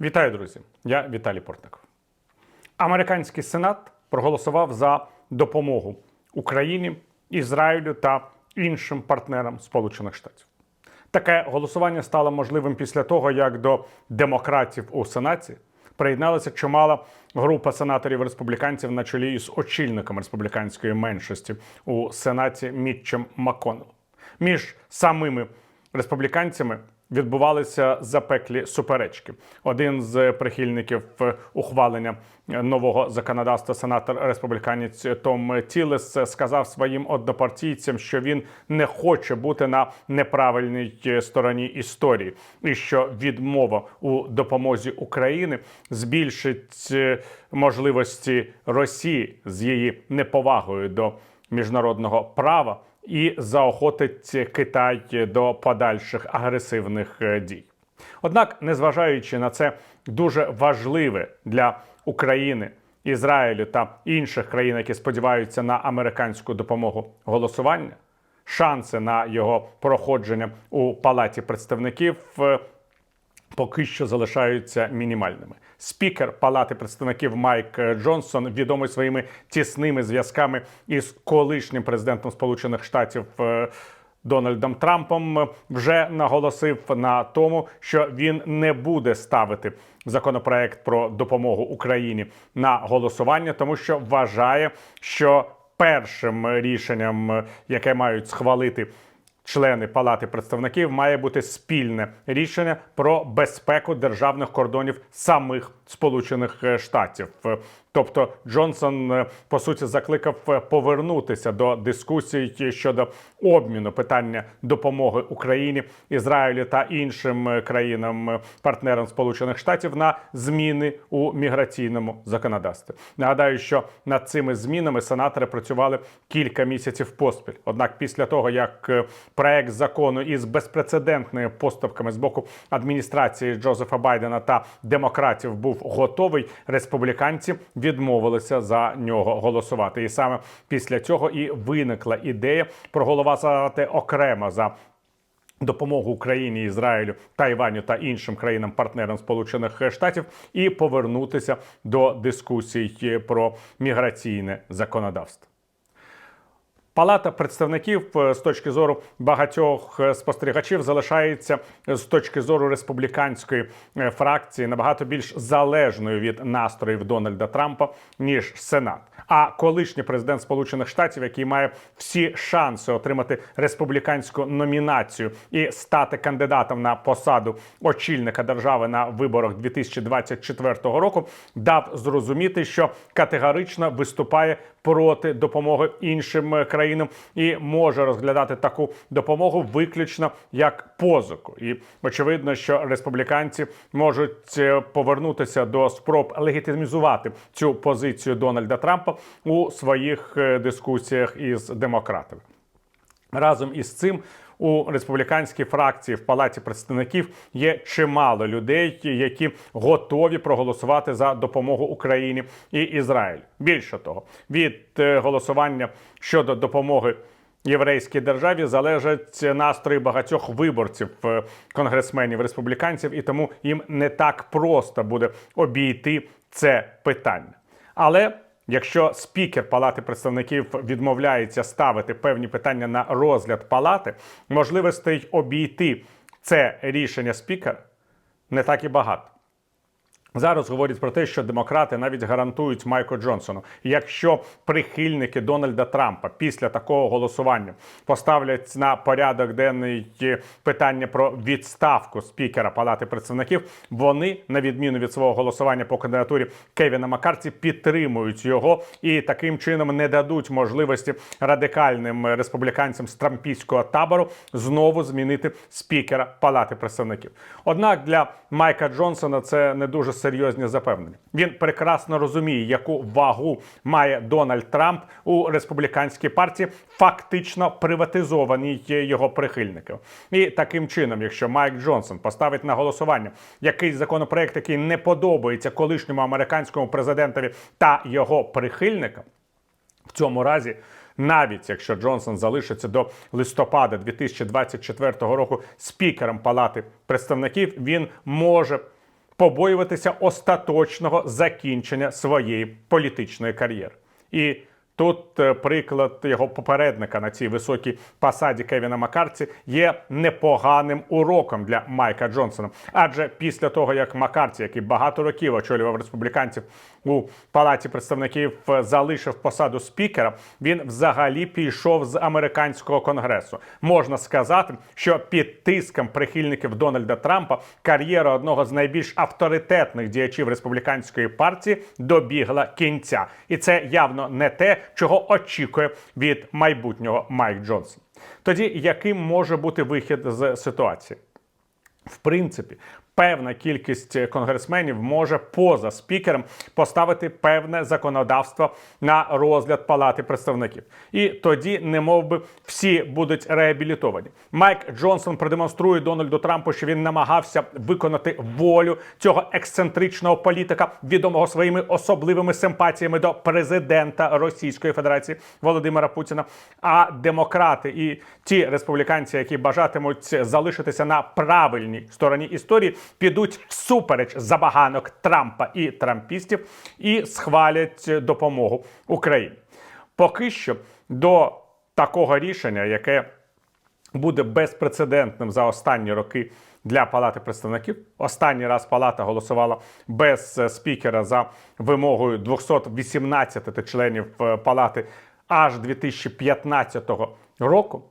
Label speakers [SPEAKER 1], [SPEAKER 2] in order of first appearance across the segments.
[SPEAKER 1] Вітаю, друзі! Я Віталій Портников. Американський сенат проголосував за допомогу Україні, Ізраїлю та іншим партнерам Сполучених Штатів. Таке голосування стало можливим після того, як до демократів у Сенаті приєдналася чимала група сенаторів республіканців на чолі із очільником республіканської меншості у Сенаті Мітчем Макконнеллом. Між самими республіканцями відбувалися запеклі суперечки. Один з прихильників е, ухвалення нового законодавства, сенатор республіканець Том Тілес, сказав своїм однопартійцям, що він не хоче бути на неправильній стороні історії, і що відмова у допомозі України збільшить е, можливості Росії з її неповагою до міжнародного права і заохотить Китай до подальших агресивних е, дій. Однак, незважаючи на це дуже важливе для України, Ізраїлю та інших країн, які сподіваються на американську допомогу голосування, шанси на його проходження у палаті представників е, поки що залишаються мінімальними. Спікер Палати представників Майк Джонсон, відомий своїми тісними зв'язками із колишнім президентом Сполучених Штатів. е, Дональдом Трампом вже наголосив на тому, що він не буде ставити законопроект про допомогу Україні на голосування, тому що вважає, що першим рішенням, яке мають схвалити члени Палати представників має бути спільне рішення про безпеку державних кордонів самих Сполучених е, Штатів. Е, Тобто Джонсон е, по суті закликав повернутися до дискусій щодо обміну питання допомоги Україні, Ізраїлю та іншим е, країнам е, партнерам Сполучених Штатів на зміни у міграційному законодавстві. Нагадаю, що над цими змінами сенатори працювали кілька місяців поспіль. Однак, після того як проект закону із безпрецедентними поступками з боку адміністрації Джозефа Байдена та демократів був готовий, республіканці відмовилися за нього голосувати. І саме після цього і виникла ідея проголосувати окремо за. Допомогу Україні, Ізраїлю, Тайваню та іншим країнам-партнерам Сполучених Штатів і повернутися до дискусій про міграційне законодавство. Палата представників е, з точки зору багатьох е, спостерігачів залишається е, з точки зору республіканської фракції набагато більш залежною від настроїв Дональда Трампа ніж Сенат. А колишній президент Сполучених Штатів, який має всі шанси отримати республіканську номінацію і стати кандидатом на посаду очільника держави на виборах 2024 року, дав зрозуміти, що категорично виступає проти допомоги іншим е, країнам і може розглядати таку допомогу виключно як позику. І очевидно, що республіканці можуть е, повернутися до спроб легітимізувати цю позицію Дональда Трампа у своїх е, дискусіях із демократами. Разом із цим у республіканській фракції в палаті представників є чимало людей, які готові проголосувати за допомогу Україні і Ізраїлю. Більше того, від е, голосування щодо допомоги. Єврейській державі залежать настрої багатьох виборців е, конгресменів республіканців, і тому їм не так просто буде обійти це питання. Але Якщо спікер Палати представників відмовляється ставити певні питання на розгляд палати, можливостей обійти це рішення спікера не так і багато. Зараз говорять про те, що демократи навіть гарантують Майку Джонсону, якщо прихильники Дональда Трампа після такого голосування поставлять на порядок денний питання про відставку спікера Палати представників, вони, на відміну від свого голосування по кандидатурі Кевіна Маккарті, підтримують його і таким чином не дадуть можливості радикальним республіканцям з трампійського табору знову змінити спікера Палати представників. Однак для Майка Джонсона це не дуже серйозні запевнення. Він прекрасно розуміє, яку вагу має Дональд Трамп у республіканській партії, фактично приватизованій його прихильників. І таким чином, якщо Майк Джонсон поставить на голосування якийсь законопроект, який не подобається колишньому американському президентові та його прихильникам, в цьому разі. Навіть якщо Джонсон залишиться до листопада 2024 року спікером Палати представників, він може побоюватися остаточного закінчення своєї політичної кар'єри. І Тут е, приклад його попередника на цій високій посаді Кевіна Маккарці є непоганим уроком для Майка Джонсона. Адже після того, як Маккарці, який багато років очолював республіканців у палаті представників, е, залишив посаду спікера, він взагалі пішов з американського конгресу. Можна сказати, що під тиском прихильників Дональда Трампа кар'єра одного з найбільш авторитетних діячів республіканської партії добігла кінця, і це явно не те, чого очікує від майбутнього Майк Джонсон. Тоді яким може бути вихід з ситуації? В принципі, певна кількість конгресменів може поза спікером поставити певне законодавство на розгляд палати представників. І тоді, не би, всі будуть реабілітовані. Майк Джонсон продемонструє Дональду Трампу, що він намагався виконати волю цього ексцентричного політика, відомого своїми особливими симпатіями до президента Російської Федерації Володимира Путіна. А демократи і ті республіканці, які бажатимуть залишитися на правильній стороні історії, підуть всупереч забаганок Трампа і трампістів і схвалять допомогу Україні. Поки що до такого рішення, яке буде безпрецедентним за останні роки для Палати представників. Останній раз Палата голосувала без е, спікера за вимогою 218 членів е, Палати аж 2015 року.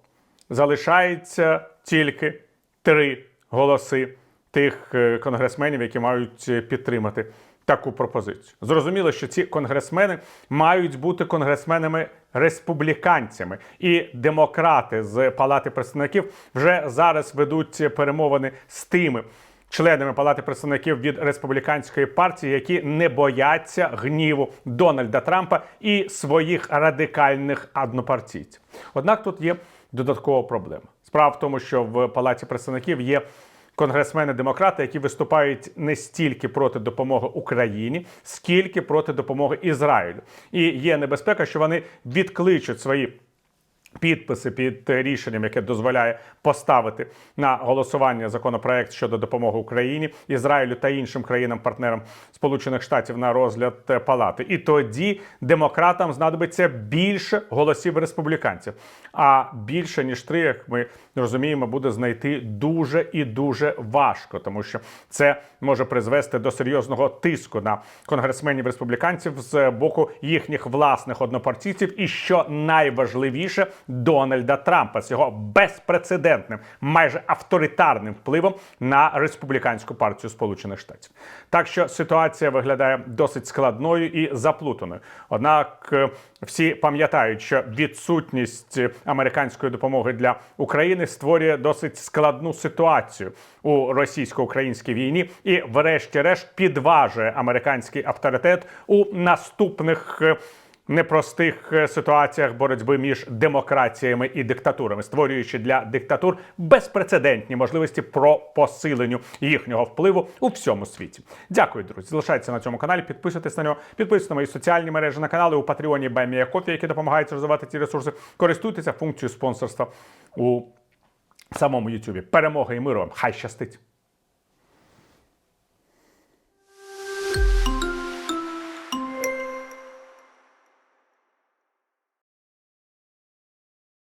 [SPEAKER 1] Залишається тільки три голоси тих е, конгресменів, які мають підтримати таку пропозицію. Зрозуміло, що ці конгресмени мають бути конгресменами республіканцями, і демократи з Палати представників вже зараз ведуть перемовини з тими. Членами Палати представників від республіканської партії, які не бояться гніву Дональда Трампа і своїх радикальних однопартійців. Однак тут є додаткова проблема. Справа в тому, що в Палаті представників є конгресмени-демократи, які виступають не стільки проти допомоги Україні, скільки проти допомоги Ізраїлю. І є небезпека, що вони відкличуть свої. Підписи під рішенням, яке дозволяє поставити на голосування законопроект щодо допомоги Україні, Ізраїлю та іншим країнам-партнерам Сполучених Штатів на розгляд палати. І тоді демократам знадобиться більше голосів республіканців. А більше ніж три, як ми розуміємо, буде знайти дуже і дуже важко, тому що це може призвести до серйозного тиску на конгресменів республіканців з боку їхніх власних однопартійців. І що найважливіше. Дональда Трампа з його безпрецедентним, майже авторитарним впливом на республіканську партію Сполучених Штатів. Так що ситуація виглядає досить складною і заплутаною. Однак е, всі пам'ятають, що відсутність американської допомоги для України створює досить складну ситуацію у російсько-українській війні і, врешті-решт, підважує американський авторитет у наступних. Непростих е, ситуаціях боротьби між демократіями і диктатурами, створюючи для диктатур безпрецедентні можливості про посиленню їхнього впливу у всьому світі. Дякую, друзі. Залишайтеся на цьому каналі, підписуйтесь на нього, підписуйтесь на мої соціальні мережі на канали у Патреоні Баймія Кофі, які допомагають розвивати ці ресурси. Користуйтеся функцією спонсорства у самому Ютубі. Перемоги і миру вам! Хай щастить!